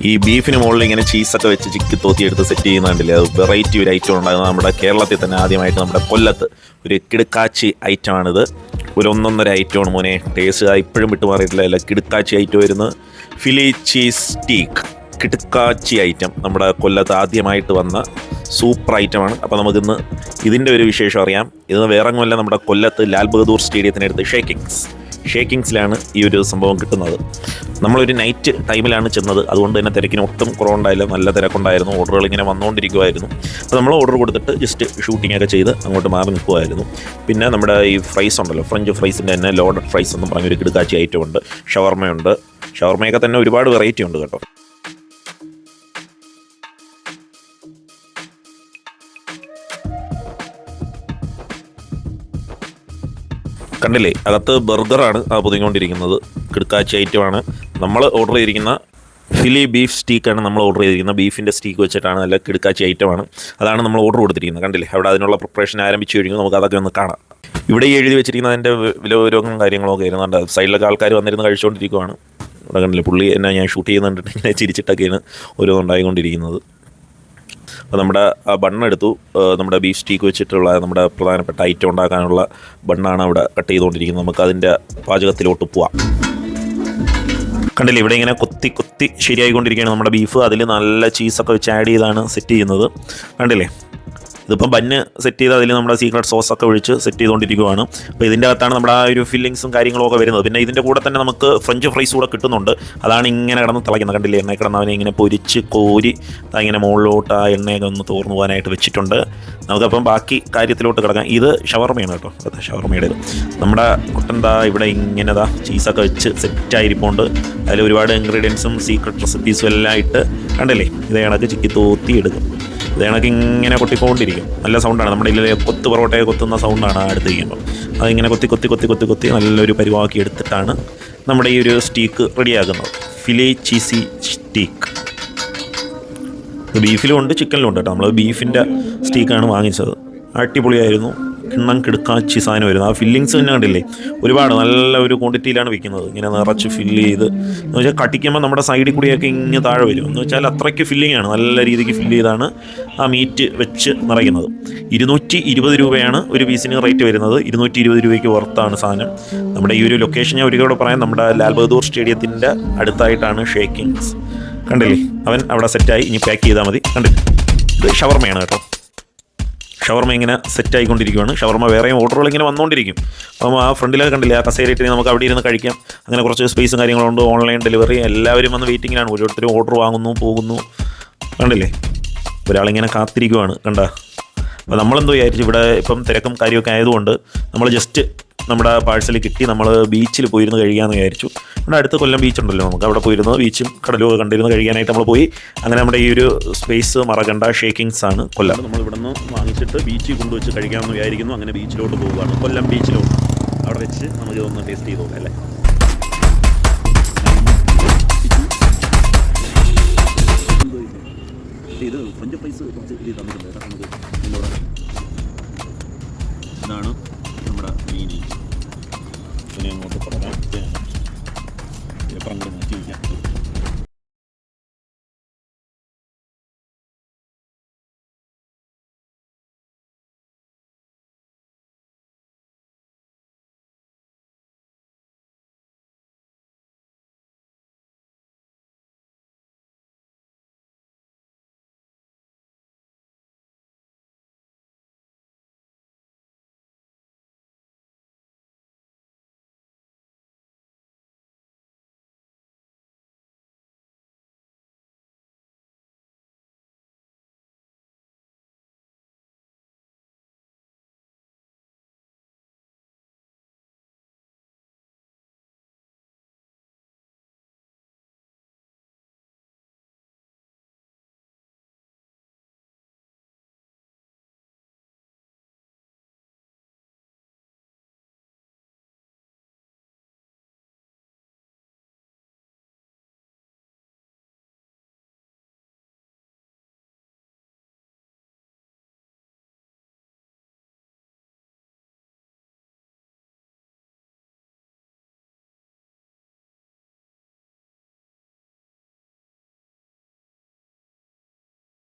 ഈ ബീഫിന് മുകളിൽ ഇങ്ങനെ ചീസൊക്കെ വെച്ച് ചിക്കി തോത്തി എടുത്ത് സെറ്റ് ചെയ്യുന്ന കണ്ടില്ലേ? അത് വെറൈറ്റി ഒരു ഐറ്റം ഉണ്ടാകുന്നത് നമ്മുടെ കേരളത്തിൽ തന്നെ ആദ്യമായിട്ട് നമ്മുടെ കൊല്ലത്ത് ഒരു കിടുക്കാച്ചി ഐറ്റം ഐറ്റമാണിത് ഒരു ഒന്നൊന്നര ഐറ്റമാണ് മോനെ. ടേസ്റ്റ് ഇപ്പോഴും വിട്ടുമാറിയിട്ടില്ല അല്ല കിടുക്കാച്ചി ഐറ്റം വരുന്നത് ഫിലി ചീസ് സ്റ്റീക്ക് കിടുക്കാച്ചി ഐറ്റം നമ്മുടെ കൊല്ലത്ത് ആദ്യമായിട്ട് വന്ന സൂപ്പർ ഐറ്റമാണ് അപ്പോൾ നമുക്കിന്ന് ഇതിന്റെ ഒരു വിശേഷം അറിയാം. ഇത് വേറെ നമ്മുടെ കൊല്ലത്ത് ലാൽ ബഹദൂർ സ്റ്റേഡിയത്തിനടുത്ത് ഷേക്കിങ്സ് ഷേക്കിങ്സിലാണ് ഈ ഒരു സംഭവം കിട്ടുന്നത്. നമ്മളൊരു നൈറ്റ് ടൈമിലാണ് ചെന്നത്. അതുകൊണ്ട് തന്നെ തിരക്കിന് ഒട്ടും കുറവുണ്ടായില്ല. നല്ല തിരക്കുണ്ടായിരുന്നു. ഓർഡറുകൾ ഇങ്ങനെ വന്നുകൊണ്ടിരിക്കുമായിരുന്നു അപ്പോൾ നമ്മൾ ഓർഡർ കൊടുത്തിട്ട് ജസ്റ്റ് ഷൂട്ടിംഗ് ഒക്കെ ചെയ്ത് അങ്ങോട്ട് മാറി നിൽക്കുമായിരുന്നു പിന്നെ നമ്മുടെ ഈ ഫ്രൈസ് ഉണ്ടല്ലോ. ഫ്രഞ്ച് ഫ്രൈസിന്റെ തന്നെ ലോഡഡ് ഫ്രൈസ് എന്ന് പറഞ്ഞൊരു കിടുക്കാച്ചി ഐറ്റം ഉണ്ട്. ഷവർമയുണ്ട്. ഷവർമയൊക്കെ തന്നെ ഒരുപാട് വെറൈറ്റി ഉണ്ട് കേട്ടോ. കണ്ടില്ലേ? അകത്ത് ബർഗറാണ് ആ പൊതിഞ്ഞുകൊണ്ടിരിക്കുന്നത്. കിടക്കാച്ചി ഐറ്റമാണ് നമ്മൾ ഓർഡർ ചെയ്തിരിക്കുന്ന ഫിലി ബീഫ് സ്റ്റീക്കാണ് നമ്മൾ ഓർഡർ ചെയ്തിരിക്കുന്നത് ബീഫിന്റെ സ്റ്റീക്ക് വെച്ചിട്ടാണ് നല്ല കിടക്കാച്ചി ഐറ്റമാണ് അതാണ് നമ്മൾ ഓർഡർ കൊടുത്തിരിക്കുന്നത്. കണ്ടില്ലേ? അവിടെ അതിനുള്ള പ്രിപ്പറേഷൻ ആരംഭിച്ചു കഴിഞ്ഞു. നമുക്ക് അതൊക്കെ ഒന്ന് കാണാം. ഇവിടെ എഴുതി വെച്ചിരിക്കുന്ന അതിന്റെ വില വിവരവും കാര്യങ്ങളൊക്കെ ഇരുന്നുണ്ട് സൈഡിലൊക്കെ ആൾക്കാർ വന്നിരുന്ന് കഴിച്ചുകൊണ്ടിരിക്കുവാണ്. ഇവിടെ കണ്ടില്ലേ? പുള്ളി എന്നാ ഞാൻ ഷൂട്ട് ചെയ്യുന്നുണ്ടിട്ട് ഇങ്ങനെ ചിരിച്ചിട്ടൊക്കെയാണ് ഓരോന്നുണ്ടായിക്കൊണ്ടിരിക്കുന്നത് അപ്പോൾ നമ്മുടെ ബണ്ണെടുത്തു. നമ്മുടെ ബീഫ് സ്റ്റീക്ക് വെച്ചിട്ടുള്ള നമ്മുടെ പ്രധാനപ്പെട്ട ഐറ്റം ഉണ്ടാക്കാനുള്ള ബണ്ണാണ് അവിടെ കട്ട് ചെയ്തുകൊണ്ടിരിക്കുന്നത്. നമുക്ക് അതിന്റെ പാചകത്തിലോട്ട് പോവാം. കണ്ടില്ലേ ഇവിടെ ഇങ്ങനെ കൊത്തി കൊത്തി ശരിയായിക്കൊണ്ടിരിക്കുകയാണ് നമ്മുടെ ബീഫ്. അതിൽ നല്ല ചീസൊക്കെ വെച്ച് ആഡ് ചെയ്താണ് സെറ്റ് ചെയ്യുന്നത്. കണ്ടില്ലേ? ഇതിപ്പം ബന്ന് സെറ്റ് ചെയ്ത് അതിൽ നമ്മുടെ സീക്രട്ട് സോസ് ഒക്കെ ഒഴിച്ച് സെറ്റ് ചെയ്തുകൊണ്ടിരിക്കുകയാണ് അപ്പോൾ ഇതിന്റെ അകത്താണ് നമ്മുടെ ആ ഒരു ഫില്ലിങ്സും കാര്യങ്ങളൊക്കെ വരുന്നത്. പിന്നെ ഇതിന്റെ കൂടെ തന്നെ നമുക്ക് ഫ്രഞ്ച് ഫ്രൈസ് കൂടെ കിട്ടുന്നുണ്ട്. അതാണ് ഇങ്ങനെ കിടന്ന് തിളയ്ക്കുന്നത്. കണ്ടില്ലേ? എണ്ണ കിടന്ന് അവനെ ഇങ്ങനെ പൊരിച്ച് കോരി ഇങ്ങനെ മുകളിലോട്ട് ആ എണ്ണയൊക്കെ ഒന്ന് തോർന്നു പോകാനായിട്ട് വെച്ചിട്ടുണ്ട്. നമുക്കപ്പം ബാക്കി കാര്യത്തിലോട്ട് കിടക്കാം. ഇത് ഷവർമയാണ് കേട്ടോ. അതെ ഷവർമയുടെ നമ്മുടെ കുട്ടൻതാ ഇവിടെ ഇങ്ങനെതാ ചീസൊക്കെ വെച്ച് സെറ്റായിരിപ്പുണ്ട് അതിൽ ഒരുപാട് ഇൻഗ്രീഡിയൻസും സീക്രട്ട് റെസിപ്പീസും എല്ലാം ആയിട്ട് കണ്ടല്ലേ? ഇത് കണക്ക് ചിക്കി തോത്തി എടുക്കും ഇത് കണക്ക് ഇങ്ങനെ കൊട്ടിക്കൊണ്ടിരിക്കും നല്ല സൗണ്ടാണ് നമ്മുടെ ഇല്ലേ കൊത്ത് പൊറോട്ടയെ കൊത്തുന്ന സൗണ്ടാണ് അടുത്ത് കഴിയുമ്പോൾ അതിങ്ങനെ കൊത്തി കൊത്തി കൊത്തി കൊത്തി കൊത്തി നല്ലൊരു പരിവാക്കി എടുത്തിട്ടാണ് നമ്മുടെ ഈ ഒരു സ്റ്റീക്ക് റെഡിയാക്കുന്നത് ഫിലേ ചീസി സ്റ്റീക്ക് ബീഫിലും ഉണ്ട് ചിക്കനിലും ഉണ്ട് കേട്ടോ. നമ്മൾ ബീഫിന്റെ സ്റ്റീക്കാണ് വാങ്ങിച്ചത്. അടിപൊളിയായിരുന്നു. കിണ്ണം കിടുക്കാച്ചി സാധനം വരുന്നത്. ആ ഫില്ലിങ്സ് തന്നെ കണ്ടില്ലേ? ഒരുപാട് നല്ല ഒരു ക്വാണ്ടിറ്റിയിലാണ് വിൽക്കുന്നത്. ഇങ്ങനെ നിറച്ച് ഫില്ല് ചെയ്ത്. എന്ന് വെച്ചാൽ കട്ടിക്കുമ്പോൾ നമ്മുടെ സൈഡിൽ കൂടിയൊക്കെ ഇങ്ങനെ താഴെ വരും. എന്ന് വെച്ചാൽ അത്രയ്ക്ക് ഫില്ലിംഗ് ആണ്. നല്ല രീതിക്ക് ഫില്ല് ചെയ്താണ് ആ മീറ്റ് വെച്ച് നിറയ്ക്കുന്നത്. ഇരുന്നൂറ്റി ഇരുപത് രൂപയാണ് ഒരു പീസിന് റേറ്റ് വരുന്നത്. ഇരുന്നൂറ്റി ഇരുപത് രൂപയ്ക്ക് പുറത്താണ് സാധനം. നമ്മുടെ ഈ ഒരു ലൊക്കേഷൻ ഞാൻ ഒരിക്കലും പറയാം. നമ്മുടെ ലാൽ ബഹദൂർ സ്റ്റേഡിയത്തിന്റെ അടുത്തായിട്ടാണ് ഷേക്കിങ്സ് കണ്ടില്ലേ? അവൻ അവിടെ സെറ്റായി ഇനി പാക്ക് ചെയ്താൽ മതി. കണ്ടില്ലേ? ഇത് ഷവർമയാണ് കേട്ടോ. ഷവർമ ഇങ്ങനെ സെറ്റ് ആയിക്കൊണ്ടിരിക്കുകയാണ് ഷവർമ വേറെയും ഓർഡറുകൾ ഇങ്ങനെ വന്നുകൊണ്ടിരിക്കും. അപ്പം ആ ഫ്രണ്ടിലൊക്കെ കണ്ടില്ലേ ആ കസേരയിട്ട് നമുക്ക് അവിടെ ഇരുന്ന് കഴിക്കാം. അങ്ങനെ കുറച്ച് സ്പേസും കാര്യങ്ങളുണ്ട് ഓൺലൈൻ ഡെലിവറി എല്ലാവരും വന്ന് വെയിറ്റിങ്ങിലാണ് ഓരോരുത്തരും ഓർഡർ വാങ്ങുന്നു പോകുന്നു. കണ്ടില്ലേ? ഒരാളിങ്ങനെ കാത്തിരിക്കുവാണ് കണ്ട? അപ്പോൾ നമ്മളെന്തോ വിചാരിച്ചു ഇവിടെ ഇപ്പം തിരക്കും കാര്യമൊക്കെ ആയതുകൊണ്ട് നമ്മൾ ജസ്റ്റ് നമ്മുടെ പാഴ്സൽ കിട്ടി നമ്മൾ ബീച്ചിൽ പോയിരുന്ന് കഴിക്കാമെന്ന് വിചാരിച്ചു. ഇവിടെ അടുത്ത കൊല്ലം ബീച്ച് ഉണ്ടല്ലോ നമുക്ക് അവിടെ പോയിരുന്നു ബീച്ചും കടലും ഒക്കെ കണ്ടിരുന്ന് കഴിക്കാനായിട്ട് നമ്മൾ പോയി. അങ്ങനെ നമ്മുടെ ഈ ഒരു സ്പേസ് മറകണ്ട ഷേക്കിങ്സ് ആണ് കൊല്ലം. നമ്മൾ വാങ്ങിച്ചിട്ട് ബീച്ചിൽ കൊണ്ടുവച്ച് കഴിക്കാമെന്ന് വിചാരിക്കുന്നു. അങ്ങനെ ബീച്ചിലോട്ട് പോവുകയാണ്. കൊല്ലം ബീച്ചിലോട്ട്. അവിടെ വെച്ച് നമുക്ക് നമുക്കിതൊന്ന് ടേസ്റ്റ് ചെയ്ത് അല്ലേ? ഇത് ഫ്രഞ്ച് ഫ്രൈസ് കുറച്ച് ഇത് തന്നിട്ടുണ്ട് കേട്ടോ. നമുക്ക് എന്നോട് ഇതാണ് നമ്മുടെ മീൻ ഇനി അങ്ങോട്ട് പറയാം. എപ്പം അങ്ങോട്ട് മാറ്റി വയ്ക്കാം